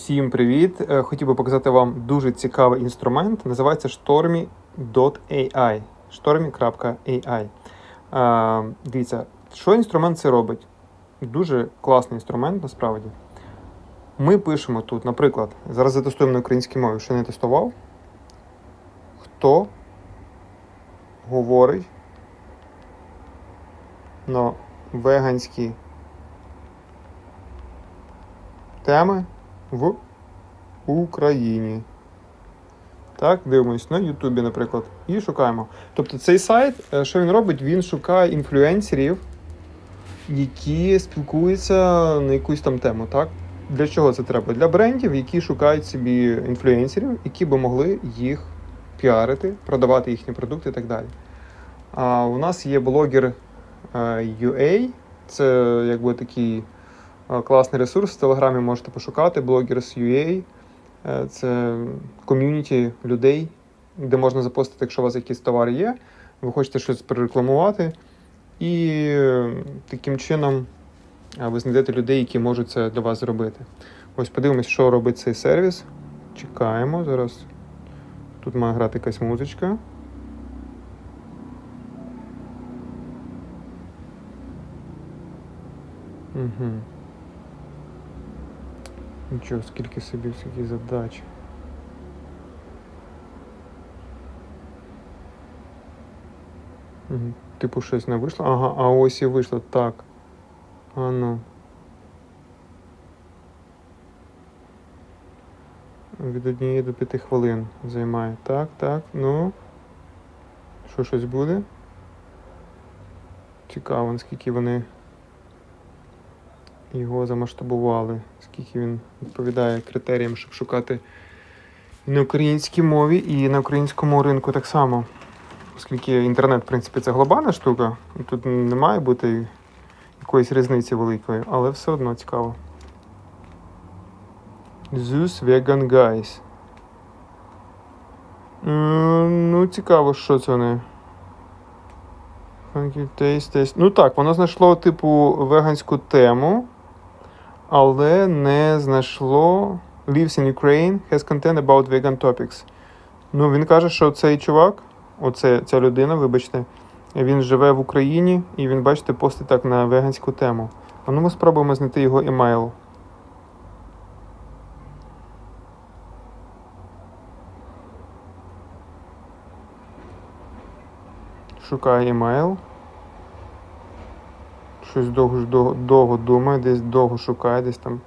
Всім привіт! Е, Хотів би показати вам дуже цікавий інструмент. Називається Stormy.ai. Stormy.ai. Е, Дивіться, що інструмент це робить? Дуже класний інструмент насправді. Ми пишемо тут, наприклад, зараз затестуємо на українській мові, що не тестував. Хто говорить на веганські теми в Україні. Так, дивимось на Ютубі, наприклад, і шукаємо. Тобто цей сайт, е, що він робить? Він шукає інфлюенсерів, які спілкуються на якусь там тему. Так? Для чого це треба? Для брендів, які шукають собі інфлюенсерів, які би могли їх піарити, продавати їхні продукти і так далі. А у нас є блогер е, UA, це якби такий е, класний ресурс. В Телеграмі можете пошукати Bloggers.ua. Е, Це ком'юніті людей, де можна запостити, якщо у вас якісь товари є, ви хочете щось прорекламувати. І е, таким чином ви знайдете людей, які можуть це для вас зробити. Ось подивимось, що робить цей сервіс. Чекаємо зараз. Тут має грати якась музичка. Угу. Нічого, скільки собі всяких задач. Типу щось не вийшло. Ага, а ось і вийшло. Так. А ну. Від однієї до п'яти хвилин займає. Так, так, ну. Що щось буде? Цікаво, наскільки вони його замасштабували, скільки він відповідає критеріям, щоб шукати на українській мові, і на українському ринку так само. Оскільки інтернет, в принципі, це глобальна штука, тут не має бути якоїсь різниці великої, але все одно цікаво. Zeus Vegan Guys. Е, Ну, цікаво, що це вони. Funky Taste Taste. Ну так, воно знайшло, типу, веганську тему, але не знайшло Lives in Ukraine, has content about vegan topics. Ну, він каже, що цей чувак, оце, ця людина, вибачте, він живе в Україні і він, бачите, постить так на веганську тему. А ну ми спробуємо знайти його емейл. Шукає емейл. Щось довго, довго, думає, десь довго шукає, десь там